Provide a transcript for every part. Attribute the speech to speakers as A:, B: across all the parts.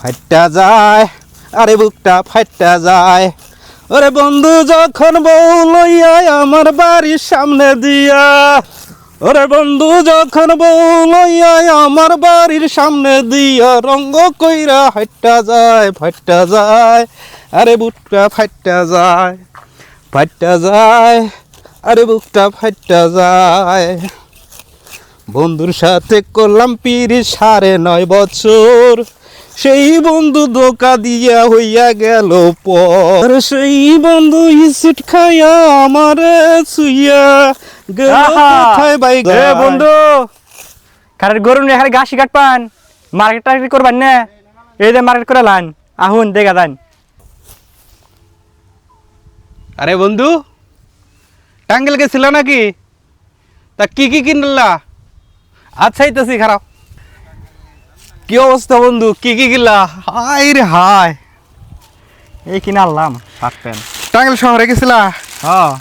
A: ফাইটটা যায়, আরে বুকটা ফাইটটা যায়। ওরে বন্ধু, যখন বউ লইয়া আমার বাড়ির সামনে দিয়া, ওরে বন্ধু, যখন বউ লইয়া আমার বাড়ির সামনে দিয়া, রঙ্গ কইরা হাইটটা যায়, ফাইটটা যায়। আরে বুকটা ফাইটটা যায় ফাইটটা যায়। আরে বুকটা ফাইটটা যায়। বন্ধুর সাথে করলাম পিরি সাড়ে নয় বছর। সেই বন্ধু ধোকা দিয়া হইয়া গেল পর। সেই বন্ধু ইসিট খাইয়া আমারে ছুইয়া গেল! কোথায় বাই
B: এ বন্ধু খারের গরু নিয়ে খালি গাছি কাট পান মার্কেট টার্কেট করবেন না। এই যে মার্কেট করে লান। আহুন দেখা যান।
A: আরে বন্ধু টাঙ্গেল গেছিল নাকি? তা কি কি কিনলা? আচ্ছা আইতাছি খারাপ। কি অবস্থা বন্ধু? কি কি কিনলা হাই রে হাই
B: এই কিনে আনলাম শার্ট প্যান্ট।
A: টাঙ্গেল শহরে গেছিলা?
B: হ্যাঁ।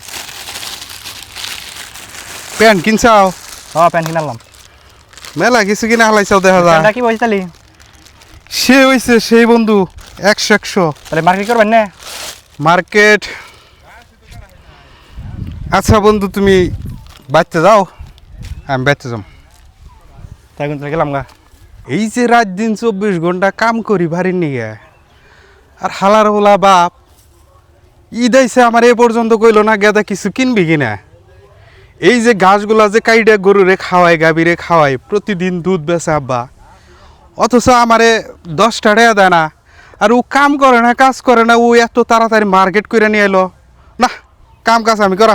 A: প্যান্ট কিনছাও?
B: হ্যাঁ প্যান্ট কিনে আনলাম।
A: মেলা কিছু কিনা হালাইছাও দেখা যায়।
B: কি বলছি তাহলে
A: সে হইছে সেই বন্ধু একশো একশো।
B: তাহলে মার্কেট করবেন না?
A: মার্কেট। আচ্ছা বন্ধু তুমি বাচ্চা যাও। আমি বাচ্চা যাম।
B: তাই কিন্তু গেলাম গা।
A: এই যে রাত দিন চব্বিশ ঘণ্টা কাম করি বাড়ির নিগে আর হালার হোলা বাপ, ঈদ আইসে আমার এ পর্যন্ত কইলো না, গেদা কিছু কিনবি কিনা? এই যে ঘাসগুলা যে কাইডে গরুরে খাওয়াই গাভীরে খাওয়াই প্রতিদিন দুধ বেচে আব্বা। অথচ আমারে দশটা টাকা দেয় না, আর ও কাম করে না, কাজ করে না, ও এত তাড়াতাড়ি মার্কেট করে নিয়ে এলো না, কাম কাজ আমি করা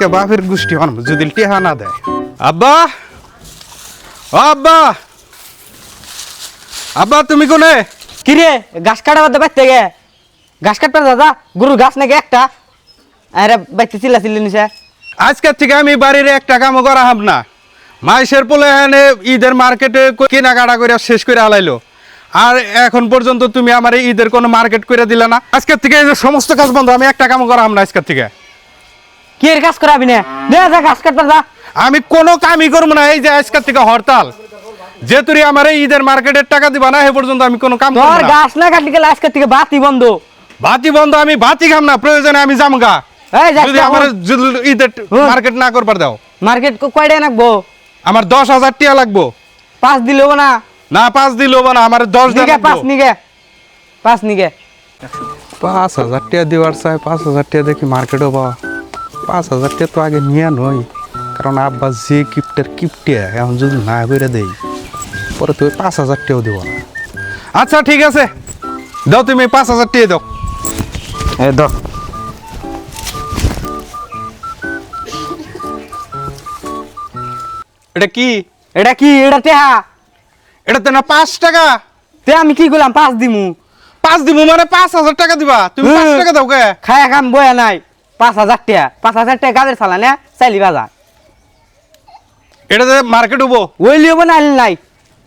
A: আজকে বাপের গোষ্ঠী হন যদি টেহা না দেয়। আব্বা! আব্বা! আব্বা তুমি কোনে?
B: কি রে গাছ কাটা বাদ বাইতে গে? গাছ কাটতে দাদা গরুর গাছ নাকি একটা? আরে বাইতে চিল্লা চিল্লি নিছে।
A: আজকের থেকে আমি বাড়ির একটা কামও করা হাম না। মাইসের পোলে এনে ঈদের মার্কেটে কেনাকাটা করে শেষ করে হালাইলো। আর এখন পর্যন্ত তুমি আমার ঈদের কোনো মার্কেট করে দিলে না। আজকের থেকে এই সমস্ত কাজ বন্ধ আমি একটা কামও করা হাম না আজকের থেকে।
B: কি এর কাজ করাবি না? দে যা গাছ কাটতে যা।
A: আমি কোনো কামই করব না এই যে আজকের থেকে হরতাল। যে তুই আমার এই ঈদের মার্কেটের টাকা দিবা না সে পর্যন্ত আমি কোনো কাম
B: তোর গাছ না কাটলি গেলে আজকে থেকে বাতি বন্ধ।
A: ভাতি বন্ধ আমি ভাতি খাম না প্রয়োজনে আমি জামগা
B: এই যাস
A: যদি আমার ঈদের। মার্কেট না করবার দাও।
B: মার্কেট কয়টা নাকবো?
A: আমার দশ হাজার টিয়া লাগবো।
B: পাঁচ দিলেও না?
A: না পাঁচ দিল না আমার দশ
B: নিগে পাঁচ নিগে। পাঁচ নিগে।
A: পাঁচ হাজার টাকা দেওয়ার চাই পাঁচ হাজার টাকা দেখি মার্কেটও পাওয়া। পাঁচ হাজার টাকা তো আগে নিয়ে নই কারণ আব্বা যে কিপ্টের কিপ্টে এখন যদি না করে দেই পরে তুমি পাঁচ হাজার টাকাও দেবো না আচ্ছা ঠিক আছে দাও তুমি পাঁচ হাজার টাকা দাও
B: এ দ
A: এটা কি
B: এটা কি এটা তেহা
A: এটা তো না পাঁচ টাকা
B: তে আমি কি করলাম পাঁচ দিমু
A: পাঁচ দিব মানে পাঁচ হাজার টাকা দিবা তুমি পাঁচ
B: হুম।
A: টাকা দাও কে
B: খায়া খাম বয়া নাই পাঁচ হাজার টাকা পাঁচ হাজার টাকা গাদের চালা না চাইলি বাজার
A: এটা যে মার্কেট হব।
B: ওই লিও না আইলি নাই?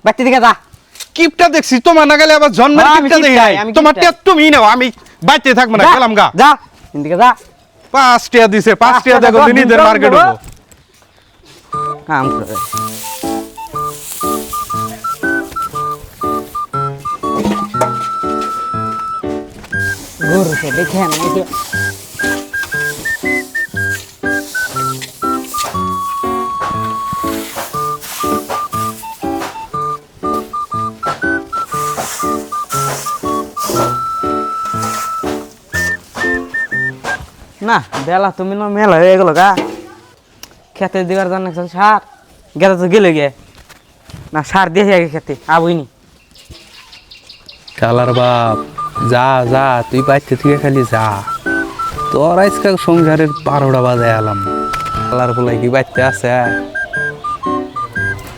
B: বাচ্চা দিকে যা।
A: কিপটা দেখছি তোমার না গেলে আবার জন্মের
B: হ্যাঁ, আমি
A: কিপটা দেখি
B: কিপটাই,
A: নাই।
B: আমি
A: তোমার
B: কিপটাই।
A: টেট তুমি নাও আমি বাইতে থাকব না
B: যা,
A: গেলাম গা।
B: যা এদিকে যা।
A: পাঁচ টাকা দিছে পাঁচ টাকা দেখো
B: দশ
A: দিন ঈদের
B: দিন
A: মার্কেট
B: দেবো।
A: হব।
B: কাম করে। গরুকে দেখে নাকি না, বেলা তুমি না মেলা হয়ে গেল গা। খেতে দিবার জন্য সার, গেলে তো গেলে গে। না, সার দিয়ে আগে খেতে, আবইনি।
A: কালার বাপ, যা যা, তুই বাইতে থেকে খালি যা। তোর আজকে সংসারের বারোটা বাজে এলাম। কালার বলে কি বাইতে আছে?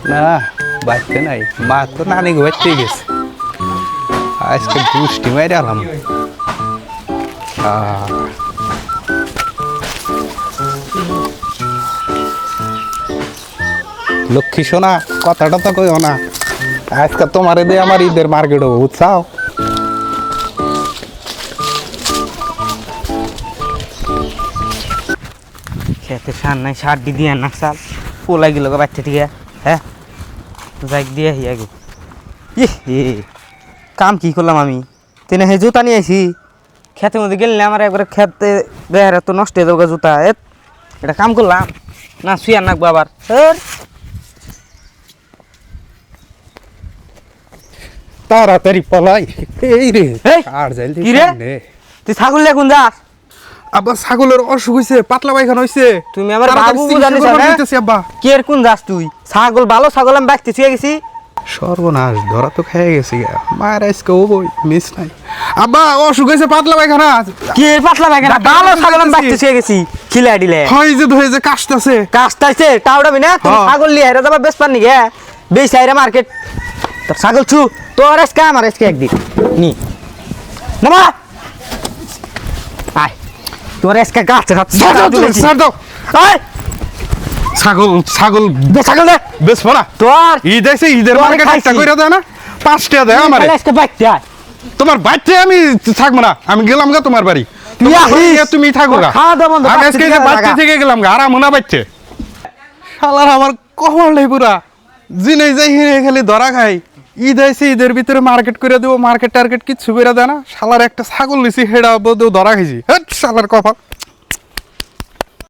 A: না, বাইতে নাই। মা তো নানি বাইতে গেছে। আজকে দুষ্টি মাইরে এলাম। আহ। লক্ষ্মী সোনা, কথাটা তো কইও না। আজকে তোমারে দিয়ে আমার ঈদের মার্কেট হব, বুঝছাও?
B: খেতে সার নাই সার দি দিয়ে না সাল পোলাই গেল গো বাচ্চা থেকে হ্যাঁ? যাই দিয়ে আগে। ইহ কাম কি করলাম আমি? তেনে হে জুতা নিয়ে আইছি। খেতের মধ্যে গেলে আমার একবারে খেতে দেহারে তো নষ্ট হয়ে যাব গো জুতা এটা কাম করলাম। না, শুয়ে নাকবো আবার।
A: তাড়াতাড়ি পলাই। এই রে আর
B: কি রে? তুই ছাগল লেগুন যাস?
A: আব্বা ছাগলের অসুখ হইছে পাতলা পায়খানা হইছে।
B: তুমি
A: তাড়াতাড়ি
B: বাবু জানিস না?
A: আব্বা।
B: কে কোন যাস তুই? ছাগল ভালো ছাগল আমি বাঁচতে গেছি।
A: সর্বনাশ ধরা তো খেয়ে গেছি মায়ের আজকে ও বই মিস নাই। আব্বা অসুখ হয়েছে পাতলা পায়খানা।
B: কে পাতলা লাগে না
A: ডাক্তার
B: ভালো ছাগল আমি। বাঁচতে গেছি। খিলা দিলে।
A: হয় যে ধরে যে কাশতাছে।
B: কাজটাইছে টাউডাবি না? তুমি। ছাগল লিয়ে হেরে যাবা বেশ পারনি গে বেশ মার্কেট। তোর ছাগল ছু। তোর আজকে আমার আজকে একদিন। নি। আয়। তোর আজকে গাছ
A: ছাগল ছাগল
B: ছাগল। দে
A: বেচবো না
B: তোর
A: ঈদ আছে ঈদের দেয় না? পাঁচটা দেয় আমার।
B: আজকে বাইতে আয়।
A: তোমার বাচ্চা আমি থাকব না। আমি গেলাম গা তোমার বাড়ি। তুমি থাকো গা। আজকে
B: থেকে
A: গেলাম গা। আরাম না বাচ্চা শালার আমার কমল নেই পুরা। জিনে যাই হিনে খালি ধরা খাই। ঈদ আইসে ঈদের ভিতরে মার্কেট করে দেবো মার্কেট টার্গেট কিচ্ছু করে দেয় না। শালার একটা ছাগল নিছি, হেডা ধরা খেয়েছি হ্যাঁ শালার কপাল।